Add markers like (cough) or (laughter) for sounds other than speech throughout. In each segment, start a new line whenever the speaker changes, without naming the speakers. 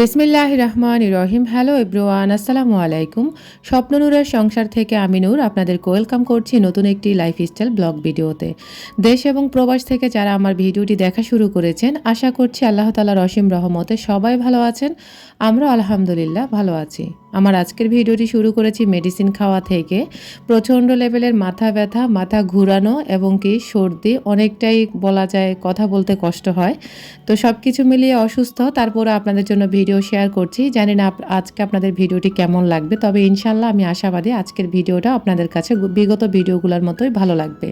বিসমিল্লাহ রহমান রহিম। Hello everyone আসসালামু আলাইকুম। স্বপ্ননূরের সংসার থেকে আমি নূর, আপনাদেরকে ওয়েলকাম করছি নতুন একটি লাইফস্টাইল ব্লগ ভিডিওতে দেশ এবং প্রবাস থেকে যারা আমার ভিডিওটি দেখা শুরু করেছেন, আশা করছি আল্লাহ তালার অসীম রহমতে সবাই ভালো আছেন। আমরা আলহামদুলিল্লাহ ভালো আছি। আমার আজকের ভিডিওটি শুরু করেছি মেডিসিন খাওয়া থেকে। প্রচণ্ড লেভেলের মাথা ব্যথা, মাথা ঘুরানো এবং কি সর্দি, অনেকটাই বলা যায় কথা বলতে কষ্ট হয়। তো সব কিছু মিলিয়ে অসুস্থ তারপরে আপনাদের জন্য ভিডিও শেয়ার করছি। জানি না আজকে আপনাদের ভিডিওটি কেমন লাগবে, তবে ইনশাল্লাহ আমি আশাবাদী আজকের ভিডিওটা আপনাদের কাছে বিগত ভিডিওগুলোর মতোই ভালো লাগবে।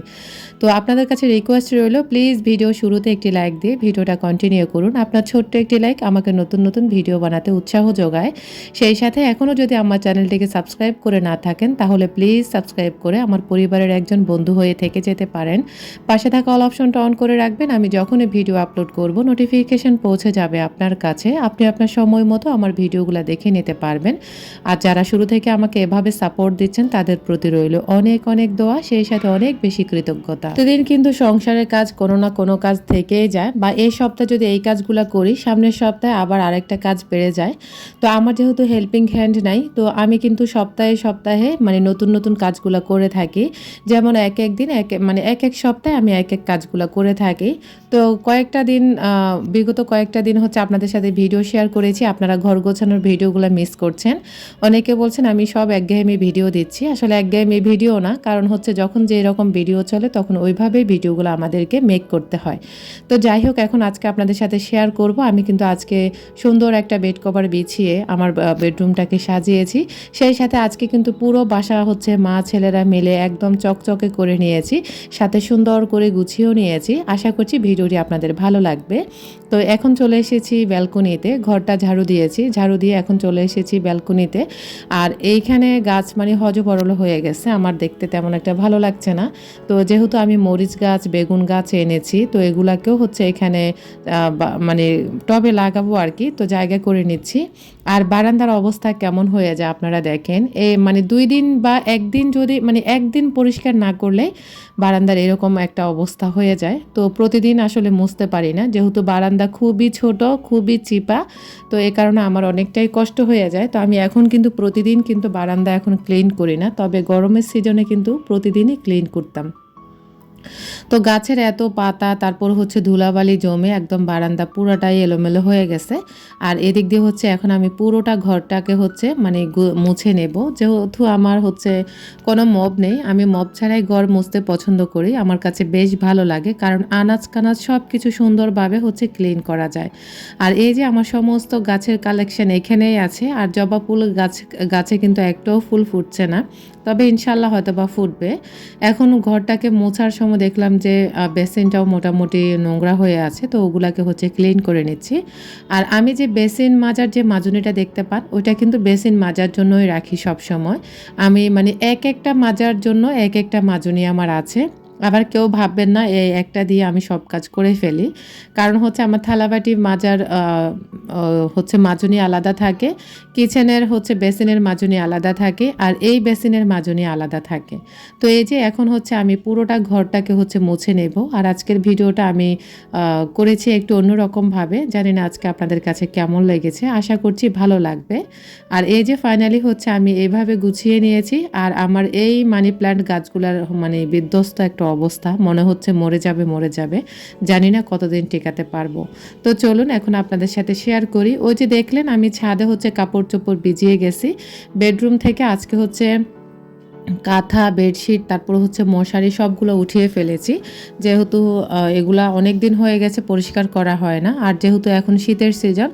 তো আপনাদের কাছে রিকোয়েস্ট রইল প্লিজ ভিডিও শুরুতে একটি লাইক দিয়ে ভিডিওটা কন্টিনিউ করুন। আপনার ছোট্ট একটি লাইক আমাকে নতুন নতুন ভিডিও বানাতে উৎসাহ যোগায়। সেই সাথে এখনও যদি আমার চ্যানেলটিকে সাবস্ক্রাইব করে না থাকেন, তাহলে প্লিজ সাবস্ক্রাইব করে আমার পরিবারের একজন বন্ধু হয়ে থেকে যেতে পারেন। পাশে থাকা অল অপশনটা অন করে রাখবেন, আমি যখনই ভিডিও আপলোড করব, নোটিফিকেশন পৌঁছে যাবে আপনার কাছে। আপনি আপনার সময় মতো আমার ভিডিওগুলো দেখে নিতে পারবেন। আর যারা শুরু থেকে আমাকে এভাবে সাপোর্ট দিচ্ছেন, তাদের প্রতি রইল অনেক অনেক দোয়া, সেই সাথে অনেক বেশি কৃতজ্ঞতা। প্রতিদিন কিন্তু সংসারের কাজ কোনো না কোনো কাজ থেকেই যায়, বা এই সপ্তাহে যদি এই কাজগুলো করি, সামনের সপ্তাহে আবার আরেকটা কাজ বেড়ে যায়। তো আমার যেহেতু হেল্পিং হ্যান্ড নাই। তো আমি কিন্তু সপ্তাহে সপ্তাহে মানে নতুন নতুন কাজগুলো করে থাকি। যেমন এক এক দিন এক মানে এক এক সপ্তাহে আমি এক এক কাজগুলো করে থাকি। তো কয়েকটা দিন বিগত কয়েকটা দিন হচ্ছে আপনাদের সাথে ভিডিও শেয়ার করেছি। আপনারা ঘর গোছানোর ভিডিওগুলো মিস করছেন। অনেকে বলছেন, আমি সব একঘেয়েমি ভিডিও দিচ্ছি। আসলে একঘেয়েমি ভিডিও না। কারণ হচ্ছে যখন যে রকম ভিডিও চলে, তখন ওইভাবেই ভিডিওগুলো আমাদেরকে মেক করতে হয়। তো যাই হোক, এখন আজকে আপনাদের সাথে শেয়ার করব। আমি কিন্তু আজকে সুন্দর একটা বেড কভার বিছিয়ে আমার বেডরুমটাকে সাজিয়েছি। সেই সাথে আজকে কিন্তু পুরো বাসা হচ্ছে মা ছেলেরা মিলে একদম চকচকে করে নিয়েছি, সাথে সুন্দর করে গুছিয়েও নিয়েছি। আশা করছি ভিডিওটি আপনাদের ভালো লাগবে। তো এখন চলে এসেছি ব্যালকনিতে, ঘরটা ঝাড়ু দিয়েছি, ঝাড়ু দিয়ে এখন চলে এসেছি ব্যালকনিতে। আর এইখানে গাছ মানে হজবরল হয়ে গেছে, আমার দেখতে তেমন একটা ভালো লাগছে না। তো যেহেতু আমি মরিচ গাছ, বেগুন গাছ এনেছি, তো এগুলাকেও হচ্ছে এখানে মানে টবে লাগাবো আর কি, তো জায়গা করে নিচ্ছি। আর বারান্দার অবস্থা কেমন হয়ে যায় আপনারা দেখেন। এ মানে দুই দিন বা একদিন যদি মানে একদিন পরিষ্কার না করলে বারান্দার এরকম একটা অবস্থা হয়ে যায়। তো প্রতিদিন আসলে মুছতে পারি না। যেহেতু বারান্দা খুবই ছোট, খুবই চিপা, তো এ কারণে আমার অনেকটাই কষ্ট হয়ে যায়। তো আমি এখন কিন্তু প্রতিদিন কিন্তু বারান্দা এখন ক্লিন করি না। তবে গরমের সিজনে কিন্তু প্রতিদিনই ক্লিন করতাম। তো গাছের এত পাতা, তারপর হচ্ছে ধুলাবালি জমে একদম বারান্দা পুরোটাই এলোমেলো হয়ে গেছে। আর এদিক দিয়ে হচ্ছে এখন আমি পুরোটা ঘরটাকে হচ্ছে মানে মুছে নেব। যেহেতু আমার হচ্ছে কোনো মব নেই, আমি মব ছাড়াই ঘর মুছতে পছন্দ করি। আমার কাছে বেশ ভালো লাগে, কারণ আনাজ কানাজ সব কিছু সুন্দরভাবে হচ্ছে ক্লিন করা যায়। আর এই যে আমার সমস্ত গাছের কালেকশন এখানেই আছে, আর জবা ফুল গাছ, গাছে কিন্তু একটাও ফুল ফুটছে না। তবে ইনশাল্লাহ হয়তো বা ফুটবে। এখন ঘরটাকে মোছার সময় দেখলাম যে বেসিনটাও মোটামুটি নোংরা হয়ে আছে, তো ওগুলাকে হচ্ছে ক্লিন করে নিচ্ছি। আর আমি যে বেসিন মাজার যে মাজুনিটা দেখতে পান, ওইটা কিন্তু বেসিন মাজার জন্যই রাখি সব সময় আমি মানে এক একটা মাজার জন্য এক একটা মাজুনি আমার আছে। আবার কেউ ভাববেন না, এই একটা দিয়ে আমি সব কাজ করে ফেলি। কারণ হচ্ছে আমার থালাবাটি মাজার হচ্ছে মাজুনি আলাদা থাকে, কিচেনের হচ্ছে বেসিনের মাজুনি আলাদা থাকে, আর এই বেসিনের মাজুনি আলাদা থাকে। তো এই যে এখন হচ্ছে আমি পুরোটা ঘরটাকে হচ্ছে মুছে নেব, আর আজকের ভিডিওটা আমি করেছি একটু অন্যরকমভাবে। জানি না আজকে আপনাদের কাছে কেমন লেগেছে, আশা করছি ভালো লাগবে। আর এই যে ফাইনালি হচ্ছে আমি এইভাবে গুছিয়ে নিয়েছি, আর আমার এই মানি প্ল্যান্ট গাছগুলার মানে বিধ্বস্ত একটা অবস্থা, মনে হচ্ছে মরে যাবে মরে যাবে। জানি না কতদিন টেকাতে পারব। তো চলুন এখন আপনাদের সাথে শেয়ার করি। ওই যে দেখলেন আমি ছাদে হচ্ছে কাপড় চোপড় ভিজিয়ে গেছি। বেডরুম থেকে আজকে হচ্ছে কাঁথা বেডশিট তারপর হচ্ছে মশারি সবগুলো উঠিয়ে ফেলেছি। যেহেতু এগুলা অনেক দিন হয়ে গেছে পরিষ্কার করা হয় না। আর যেহেতু এখন শীতের সিজন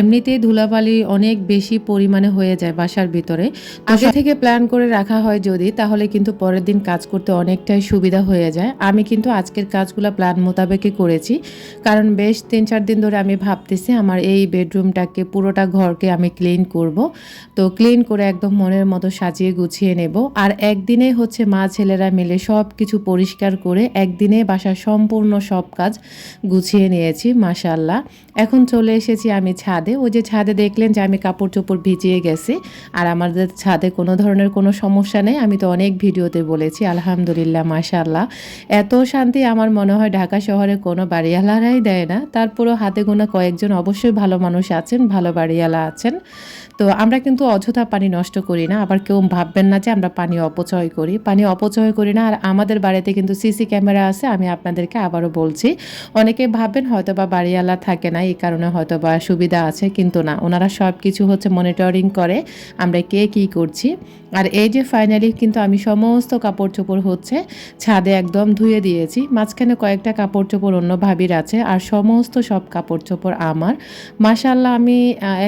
এমনিতেই ধুলাবালি অনেক বেশি পরিমাণে হয়ে যায় বাসার ভিতরে। আগে থেকে প্ল্যান করে রাখা হয় যদি তাহলে কিন্তু পরের দিন কাজ করতে অনেকটাই সুবিধা হয়ে যায়। আমি কিন্তু আজকের কাজগুলো প্ল্যান মোতাবেকই করেছি। কারণ বেশ তিন চার দিন ধরে আমি ভাবতেছি আমার এই বেডরুমটাকে পুরোটা ঘরকে আমি ক্লিন করব। তো ক্লিন করে একদম মনের মতো সাজিয়ে গুছিয়ে নেব। আর একদিনে হচ্ছে মা ছেলেরা মিলে সব কিছু পরিষ্কার করে একদিনে বাসার সম্পূর্ণ সব কাজ গুছিয়ে নিয়েছি মাশাল্লাহ এখন চলে এসেছি আমি ছাদে। ওই যে ছাদে দেখলেন যে আমি কাপড় চোপড় ভিজিয়ে গেছি আর আমাদের ছাদে কোনো ধরনের কোনো সমস্যা নেই। আমি তো অনেক ভিডিওতে বলেছি, আলহামদুলিল্লাহ মাশাল্লাহ এত শান্তি আমার মনে হয় ঢাকা শহরে কোনো বাড়িওয়ালারাই দেয় না। তারপরও হাতে গোনা কয়েকজন অবশ্যই ভালো মানুষ আছেন, ভালো বাড়িওয়ালা আছেন। তো আমরা কিন্তু অযথা পানি নষ্ট করি না। আবার কেউ ভাববেন না যে আমরা পানি অপচয় করি। পানি অপচয় করি না, আর আমাদের বাড়িতে কিন্তু সিসি ক্যামেরা আছে, আমি আপনাদেরকে আবারও বলছি। অনেকে ভাববেন হয়তো বা বাড়িওয়ালা থাকে না, এই কারণে হয়তো বা সুবিধা আছে, কিন্তু না। ওনারা সব কিছু হচ্ছে মনিটরিং করে, আমরা কে কী করছি। আর এই যে ফাইনালি কিন্তু আমি সমস্ত কাপড় চোপড় হচ্ছে, ছাদে একদম ধুয়ে দিয়েছি। মাঝখানে কয়েকটা কাপড় চোপড় অন্য ভাবির আছে, আর সমস্ত সব কাপড় চোপড় আমার। মাশাল্লাহ আমি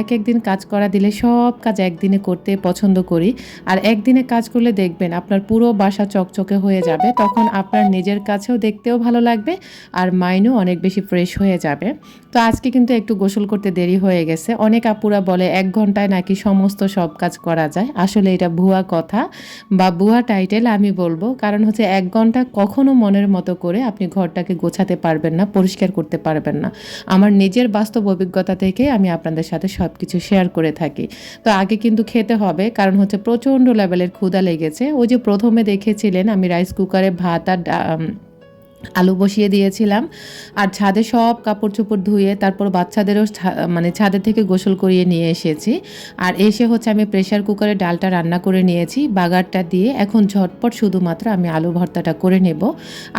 এক একদিন কাজ করা দিলে সব কাজ একদিনে করতে পছন্দ করি। আর একদিনে কাজ করলে দেখবেন, আপনার পুরো বাসা চকচকে হয়ে যাবে, তখন আপনার নিজের কাছেও দেখতেও ভালো লাগবে আর মাইনও অনেক বেশি ফ্রেশ হয়ে যাবে। তো আজকে কিন্তু একটু গোসল করতে দেরি হয়ে গেছে। অনেক আপুরা বলে, এক ঘন্টায় নাকি সমস্ত সব কাজ করা যায়? আসলে এটা ভুয়া কথা বা ভুয়া টাইটেল আমি বলব। কারণ হচ্ছে, এক ঘণ্টা কখনো মনের মতো করে আপনি ঘরটাকে গোছাতে পারবেন না, পরিষ্কার করতে পারবেন না। আমার নিজের বাস্তব অভিজ্ঞতা থেকে আমি আপনাদের সাথে সব কিছু শেয়ার করে থাকি। তো আগে কিন্তু খেতে হবে, কারণ হচ্ছে প্রচণ্ড লেভেলের ক্ষুধা লেগেছে। ওই যে প্রথমে দেখেছিলেন আমি রাইস কুকারে ভাত আর আলু বসিয়ে দিয়েছিলাম। আর ছাদে সব কাপড় চোপড় ধুয়ে তারপর বাচ্চাদেরও মানে ছাদে থেকে গোসল করিয়ে নিয়ে এসেছি। আর এসে হচ্ছে আমি প্রেশার কুকারে ডালটা রান্না করে নিয়েছি। বাগারটা দিয়ে এখন ঝটপট শুধুমাত্র আমি আলু ভর্তাটা করে নেব।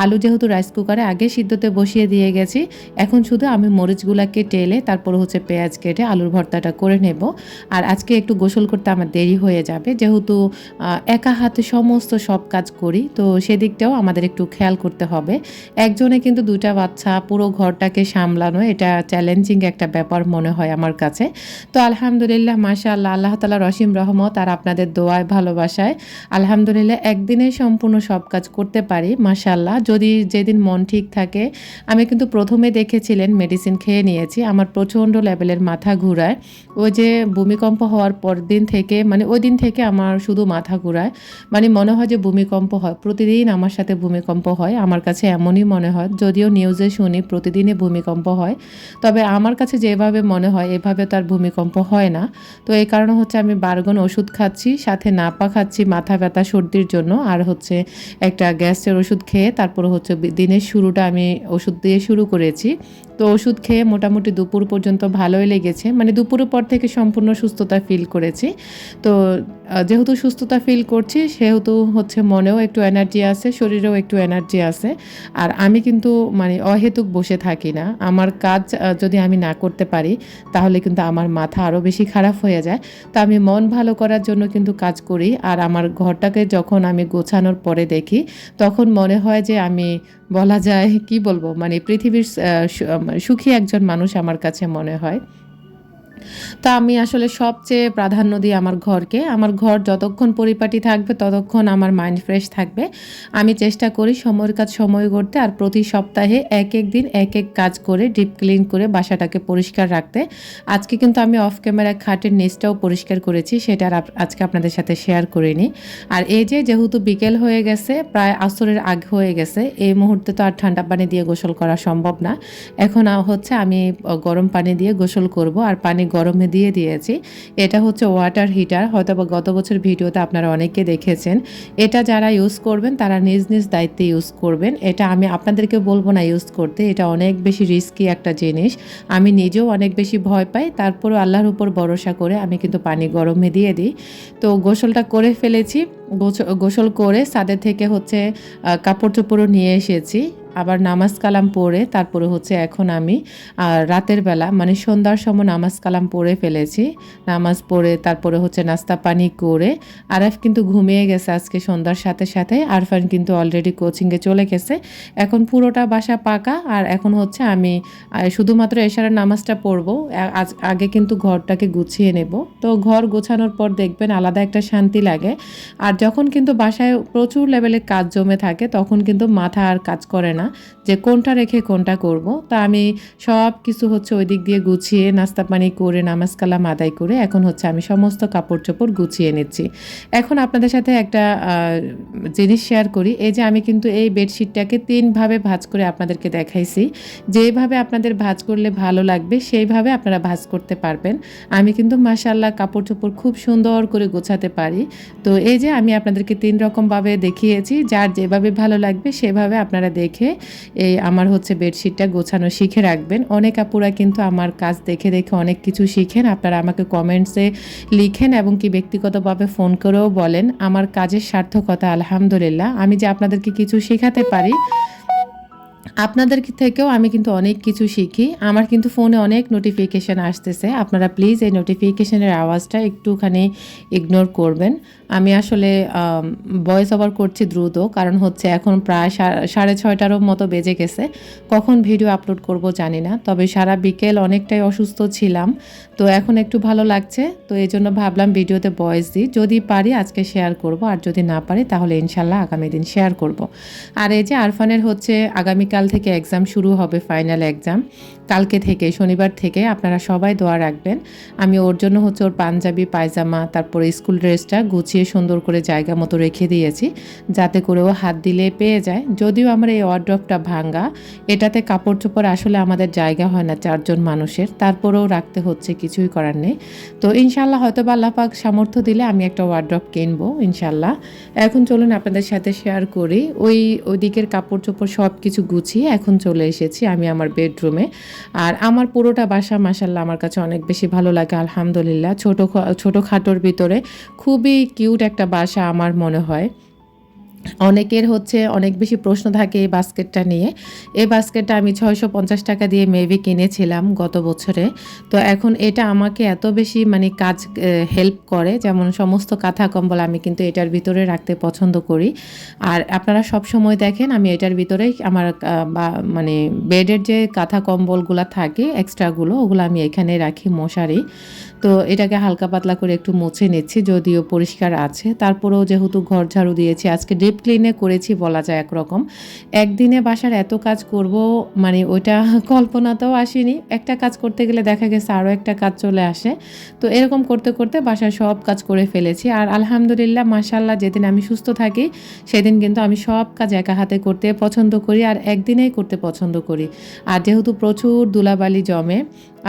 আলু যেহেতু রাইস কুকারে আগে সিদ্ধতে বসিয়ে দিয়ে গেছি। এখন শুধু আমি মরিচগুলাকে টেলে তারপর হচ্ছে পেঁয়াজ কেটে আলুর ভর্তাটা করে নেব। আর আজকে একটু গোসল করতে আমার দেরি হয়ে যাবে। যেহেতু একা হাতে সমস্ত সব কাজ করি, তো সেদিকটাও আমাদের একটু খেয়াল করতে হবে। একজনে কিন্তু দুটা বাচ্চা, পুরো ঘরটাকে সামলানো, এটা চ্যালেঞ্জিং একটা ব্যাপার মনে হয় আমার কাছে। তো আলহামদুলিল্লাহ মাশা আল্লাহ তালা রসিম রহমত আর আপনাদের দোয়ায়, ভালোবাসায়। আলহামদুলিল্লাহ, একদিনে সম্পূর্ণ সব কাজ করতে পারি মাশাল্লাহ যদি যেদিন মন ঠিক থাকে, আমি কিন্তু প্রথমে দেখেছিলেন মেডিসিন খেয়ে নিয়েছি, আমার প্রচণ্ড লেভেলের মাথা ঘুরায়। ওই যে ভূমিকম্প হওয়ার পর দিন থেকে মানে ওই দিন থেকে আমার শুধু মাথা ঘুরায়। মানে মনে হয় যে ভূমিকম্প হয়, প্রতিদিন আমার সাথে ভূমিকম্প হয়, আমার কাছে এমনই মনে হয়, যদিও নিউজে শুনি প্রতিদিনই ভূমিকম্প হয়, তবে আমার কাছে যেভাবে মনে হয় এভাবে তার ভূমিকম্প হয় না। তো এই কারণে হচ্ছে আমি বারগন ওষুধ খাচ্ছি, সাথে নাপা খাচ্ছি মাথা ব্যথা, সর্দির জন্য, আর হচ্ছে একটা গ্যাসের ওষুধ খেয়ে তারপর হচ্ছে দিনের শুরুটা আমি ওষুধ দিয়ে শুরু করেছি। তো ওষুধ খেয়ে মোটামুটি দুপুর পর্যন্ত ভালোই লেগেছে। মানে দুপুরের পর থেকে সম্পূর্ণ সুস্থতা ফিল করেছি। তো যেহেতু সুস্থতা ফিল করছি, সেহেতু হচ্ছে মনেও একটু এনার্জি আছে, শরীরেও একটু এনার্জি আছে। আর আমি কিন্তু মানে অহেতুক বসে থাকি না। আমার কাজ যদি আমি না করতে পারি, তাহলে কিন্তু আমার মাথা আরও বেশি খারাপ হয়ে যায়। তো আমি মন ভালো করার জন্য কিন্তু কাজ করি। আর আমার ঘরটাকে যখন আমি গোছানোর পরে দেখি, তখন মনে হয় যে আমি বলা যায় কি বলব? মানে পৃথিবীর সুখী একজন মানুষ আমার কাছে মনে হয়। তো আমি আসলে সবচেয়ে প্রাধান্য দিই আমার ঘরকে। আমার ঘর যতক্ষণ পরিপাটি থাকবে, ততক্ষণ আমার মাইন্ড ফ্রেশ থাকবে। আমি চেষ্টা করি সময়ের কাজ সময় করতে আর প্রতি সপ্তাহে এক এক দিন এক এক কাজ করে ডিপ ক্লিন করে বাসাটাকে পরিষ্কার রাখতে। আজকে কিন্তু আমি অফ ক্যামেরা খাটের নিচটাও পরিষ্কার করেছি, সেটা আর আজকে আপনাদের সাথে শেয়ার করিনি আর এই যে যেহেতু বিকেল হয়ে গেছে, প্রায় আসরের আগ হয়ে গেছে, এই মুহূর্তে তো আর ঠান্ডা পানি দিয়ে গোসল করা সম্ভব না। এখন হচ্ছে আমি গরম পানি দিয়ে গোসল করব আর পানি গরমে দিয়ে দিয়েছি। এটা হচ্ছে ওয়াটার হিটার হয়তো বা গত বছর ভিডিওতে আপনারা অনেকে দেখেছেন। এটা যারা ইউজ করবেন, তারা নিজ নিজ দায়িত্বে ইউজ করবেন। এটা আমি আপনাদেরকে বলব না ইউজ করতে। এটা অনেক বেশি রিস্কি একটা জিনিস। আমি নিজেও অনেক বেশি ভয় পাই। তারপরও আল্লাহর উপর ভরসা করে আমি কিন্তু পানি গরমে দিয়ে দিই। তো গোসলটা করে ফেলেছি। গোসল করে সাদের থেকে হচ্ছে কাপড় চোপড়ও নিয়ে এসেছি। আবার নামাজ কালাম পড়ে তারপরে হচ্ছে এখন আমি রাতের বেলা মানে সন্ধ্যার সময় নামাজ কালাম পড়ে ফেলেছি। নামাজ পড়ে তারপরে হচ্ছে নাস্তা পানি করে, আরফ কিন্তু ঘুমিয়ে গেছে আজকে সন্ধ্যার সাথে সাথে। আরফান কিন্তু অলরেডি কোচিংয়ে চলে গেছে। এখন পুরোটা বাসা পাকা আর এখন হচ্ছে আমি শুধুমাত্র এশারের নামাজটা পড়ব। আজ- আগে কিন্তু ঘরটাকে গুছিয়ে নেব। তো ঘর গোছানোর পর দেখবেন আলাদা একটা শান্তি লাগে। আর যখন কিন্তু বাসায় প্রচুর লেভেলের কাজ জমে থাকে, তখন কিন্তু মাথা আর কাজ করে না। না, যে কোনটা রেখে কোনটা করব, তা আমি সব কিছু হচ্ছে ওই দিক দিয়ে গুছিয়ে নাস্তা পানি করে, নামাজ কালাম আদায় করে এখন হচ্ছে আমি সমস্ত কাপড় চোপড় গুছিয়ে নিচ্ছি। এখন আপনাদের সাথে একটা জিনিস শেয়ার করি, এই যে আমি কিন্তু এই বেডশিটটাকে তিনভাবে ভাজ করে আপনাদেরকে দেখাইছি। যেইভাবে আপনাদের ভাজ করলে ভালো লাগবে, সেইভাবে আপনারা ভাজ করতে পারবেন। আমি কিন্তু মাসাল্লাহ কাপড় চোপড় খুব সুন্দর করে গোছাতে পারি। তো এই যে আমি আপনাদেরকে তিন রকমভাবে দেখিয়েছি, যার যেভাবে ভালো লাগবে সেভাবে আপনারা দেখে এই আমার হচ্ছে বেডশিটটা গোছানো শিখে রাখবেন। অনেক আপুরা কিন্তু আমার কাজ দেখে দেখে অনেক কিছু শিখেন। আপনারা আমাকে কমেন্টসে লিখেন এবং কি ব্যক্তিগতভাবে ফোন করেও বলেন। আমার কাজের সার্থকতা আলহামদুলিল্লাহ। আমি যে আপনাদেরকে কিছু শেখাতে পারি, আপনাদের থেকেও আমি কিন্তু অনেক কিছু শিখি। আমার কিন্তু ফোনে অনেক নোটিফিকেশান আসতেছে। আপনারা প্লিজ এই নোটিফিকেশানের আওয়াজটা একটুখানি ইগনোর করবেন। আমি আসলে ভয়েস ওভার করছি দ্রুত, কারণ হচ্ছে এখন প্রায় সাড়ে ছয়টারও মতো বেজে গেছে। কখন ভিডিও আপলোড করব জানি না, তবে সারা বিকেল অনেকটাই অসুস্থ ছিলাম। তো এখন একটু ভালো লাগছে, তো এই জন্য ভাবলাম ভিডিওতে ভয়েস দিই। যদি পারি আজকে শেয়ার করব, আর যদি না পারি তাহলে ইনশাল্লাহ আগামী দিন শেয়ার করব। আর এই যে আরফানের হচ্ছে আগামীকাল থেকে এক্সাম শুরু হবে ফাইনাল এক্সাম কালকে থেকে, শনিবার থেকে আপনারা সবাই দোয়া রাখবেন। আমি ওর জন্য হচ্ছে ওর পাঞ্জাবি, পায়জামা, তারপরে স্কুল ড্রেসটা গুছিয়ে সুন্দর করে জায়গা মতো রেখে দিয়েছি, যাতে করে ও হাত দিলে পেয়ে যায়। যদিও আমার এই ওয়ার্ড্রপটা ভাঙ্গা, এটাতে কাপড় চোপড় আসলে আমাদের জায়গা হয় না চারজন মানুষের, তারপরেও রাখতে হচ্ছে, কিছুই করার নেই। তো ইনশাল্লাহ হয়তো বা আল্লাহ পাক সামর্থ্য দিলে আমি একটা ওয়ার্ড্রপ কিনবো ইনশাল্লাহ এখন চলুন আপনাদের সাথে শেয়ার করি, ওই ওই দিকের কাপড় চোপড় সব কিছু গুছিয়ে এখন চলে এসেছি আমি আমার বেডরুমে আর আমার পুরোটা বাসা মাসাল্লাহ আমার কাছে অনেক বেশি ভালো লাগে, আলহামদুলিল্লাহ। ছোটো ছোটো খাটোর ভিতরে খুবই কিউট একটা বাসা আমার মনে হয়। অনেকের হচ্ছে অনেক বেশি প্রশ্ন থাকে এই বাস্কেটটা নিয়ে। এই বাস্কেটটা আমি ছয়শো পঞ্চাশ টাকা দিয়ে মেবি কিনেছিলাম গত বছরে। তো এখন এটা আমাকে এত বেশি মানে কাজ হেল্প করে, যেমন সমস্ত কাঁথা কম্বল আমি কিন্তু এটার ভিতরে রাখতে পছন্দ করি। আর আপনারা সব সময় দেখেন আমি এটার ভিতরেই আমার মানে বেডের যে কাঁথা কম্বলগুলো থাকে, এক্সট্রাগুলো, ওগুলো আমি এখানে রাখি মশারি। তো এটাকে হালকা পাতলা করে একটু মুছে নিচ্ছি, যদিও পরিষ্কার আছে। তারপরেও যেহেতু ঘর ঝাড়ু দিয়েছি, আজকে ডিপ ক্লিনে করেছি বলা যায় একরকম। একদিনে বাসার এত কাজ করব মানে ওইটা (laughs) কল্পনাতেও আসেনি। একটা কাজ করতে গেলে দেখা গেছে আরও একটা কাজ চলে আসে। তো এরকম করতে করতে বাসার সব কাজ করে ফেলেছি। আর আলহামদুলিল্লাহ মাশাল্লাহ যেদিন আমি সুস্থ থাকি, সেদিন কিন্তু আমি সব কাজ একা হাতে করতে পছন্দ করি আর একদিনেই করতে পছন্দ করি। আর যেহেতু প্রচুর ধুলাবালি জমে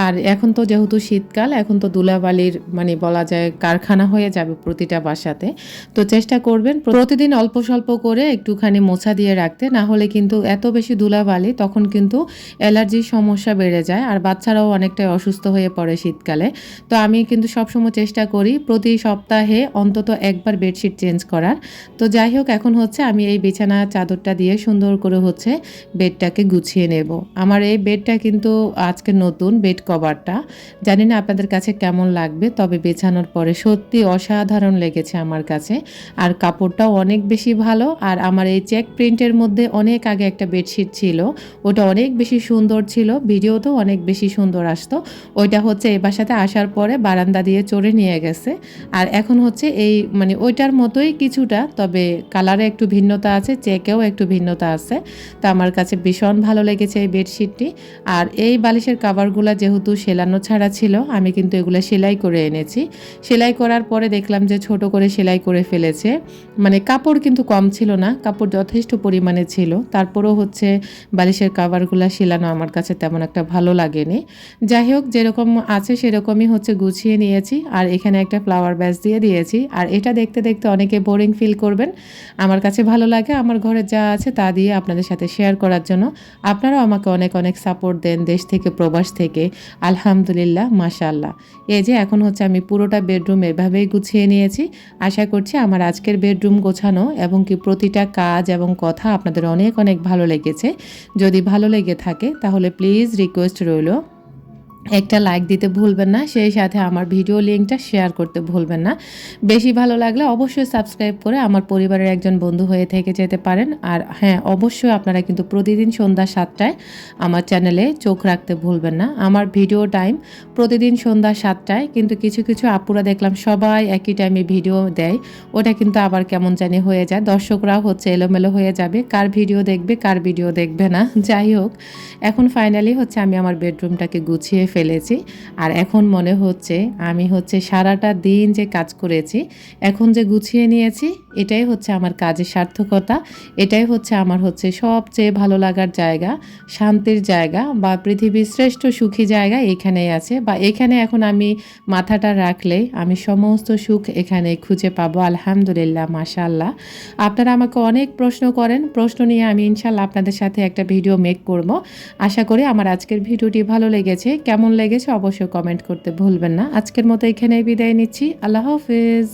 আর এখন তো যেহেতু শীতকাল, এখন তো দুলাবালির মানে বলা যায় কারখানা হয়ে যাবে প্রতিটা বাসাতে। তো চেষ্টা করবেন প্রতিদিন অল্প স্বল্প করে একটুখানি মোছা দিয়ে রাখতে, না হলে কিন্তু এত বেশি দুলাবালি তখন কিন্তু অ্যালার্জির সমস্যা বেড়ে যায়, আর বাচ্চারাও অনেকটাই অসুস্থ হয়ে পড়ে শীতকালে। তো আমি কিন্তু সবসময় চেষ্টা করি প্রতি সপ্তাহে অন্তত একবার বেডশিট চেঞ্জ করার। তো যাই হোক, এখন হচ্ছে আমি এই বিছানা চাদরটা দিয়ে সুন্দর করে হচ্ছে বেডটাকে গুছিয়ে নেব। আমার এই বেডটা কিন্তু আজকে নতুন, বেড কভারটা জানি না আপনাদের কাছে কেমন লাগবে, তবে বেছানোর পরে সত্যি অসাধারণ লেগেছে আমার কাছে। আর কাপড়টাও অনেক বেশি ভালো, আর আমার এই চেক প্রিন্টের মধ্যে অনেক আগে একটা বেডশিট ছিল, ওটা অনেক বেশি সুন্দর ছিল, ভিডিওতেও অনেক বেশি সুন্দর আসতো। ওইটা হচ্ছে এ বাসাতে আসার পরে বারান্দা দিয়ে চড়ে নিয়ে গেছে। আর এখন হচ্ছে এই মানে ওইটার মতোই কিছুটা, তবে কালারে একটু ভিন্নতা আছে চেকেও একটু ভিন্নতা আছে। তো আমার কাছে ভীষণ ভালো লেগেছে এই বেডশিটটি আর এই বালিশের কাভারগুলো যেহেতু সেলানো ছাড়া ছিল, আমি কিন্তু এগুলো সেলাই করে এনেছি। সেলাই করার পরে দেখলাম যে ছোট করে সেলাই করে ফেলেছে। মানে কাপড় কিন্তু কম ছিল না, কাপড় যথেষ্ট পরিমাণে ছিল। তারপরেও হচ্ছে বালিশের কাভারগুলো সেলানো আমার কাছে তেমন একটা ভালো লাগেনি। যাই হোক, যেরকম আছে সেরকমই হচ্ছে গুছিয়ে নিয়েছি। আর এখানে একটা ফ্লাওয়ার ব্যাস দিয়ে দিয়েছি। আর এটা দেখতে দেখতে অনেকে বোরিং ফিল করবেন। আমার কাছে ভালো লাগে, আমার ঘরে যা আছে তা দিয়ে আপনাদের সাথে শেয়ার করার জন্য। আপনারাও আমাকে অনেক অনেক সাপোর্ট দেন দেশ থেকে, প্রবাস থেকে। আলহামদুলিল্লাহ মাশাল্লাহ এই যে এখন হচ্ছে আমি পুরোটা বেডরুম এভাবেই গুছিয়ে নিয়েছি। আশা করছি আমার আজকের বেডরুম গোছানো এবং কি প্রতিটা কাজ এবং কথা আপনাদের অনেক অনেক ভালো লেগেছে। যদি ভালো লেগে থাকে তাহলে প্লিজ রিকোয়েস্ট রইল একটা লাইক দিতে ভুলবেন না, সেই সাথে আমার ভিডিও লিঙ্কটা শেয়ার করতে ভুলবেন না। বেশি ভালো লাগলে অবশ্যই সাবস্ক্রাইব করে আমার পরিবারের একজন বন্ধু হয়ে থেকে যেতে পারেন। আর হ্যাঁ অবশ্যই আপনারা কিন্তু প্রতিদিন সন্ধ্যা সাতটায় আমার চ্যানেলে চোখ রাখতে ভুলবেন না। আমার ভিডিও টাইম প্রতিদিন সন্ধ্যা সাতটায়, কিন্তু কিছু কিছু আপুরা দেখলাম সবাই একই টাইমে ভিডিও দেয়। ওটা কিন্তু আবার কেমন জানি হয়ে যায়। দর্শকরাও হচ্ছে এলোমেলো হয়ে যাবে। কার ভিডিও দেখবে, কার ভিডিও দেখবে না। যাই হোক, এখন ফাইনালি হচ্ছে আমি আমার বেডরুমটাকে গুছিয়ে ফেলেছি। আর এখন মনে হচ্ছে আমি হচ্ছে সারাটা দিন যে কাজ করেছি, এখন যে গুছিয়ে নিয়েছি, এটাই হচ্ছে আমার কাজের সার্থকতা, এটাই হচ্ছে আমার হচ্ছে সবচেয়ে ভালো লাগার জায়গা, শান্তির জায়গা বা পৃথিবীর শ্রেষ্ঠ সুখী জায়গা এখানেই আছে বা এখানে এখন আমি মাথাটা রাখলে আমি সমস্ত সুখ এখানে খুঁজে পাবো, আলহামদুলিল্লাহ মাশাল্লাহ আপনারা আমাকে অনেক প্রশ্ন করেন, প্রশ্ন নিয়ে আমি ইনশাল্লাহ আপনাদের সাথে একটা ভিডিও মেক করব। আশা করি আমার আজকের ভিডিওটি ভালো লেগেছে। কেমন লেগেছে অবশ্যই কমেন্ট করতে ভুলবেন না। আজকের মতো এখানেই বিদায় নিচ্ছি। আল্লাহ হাফেজ।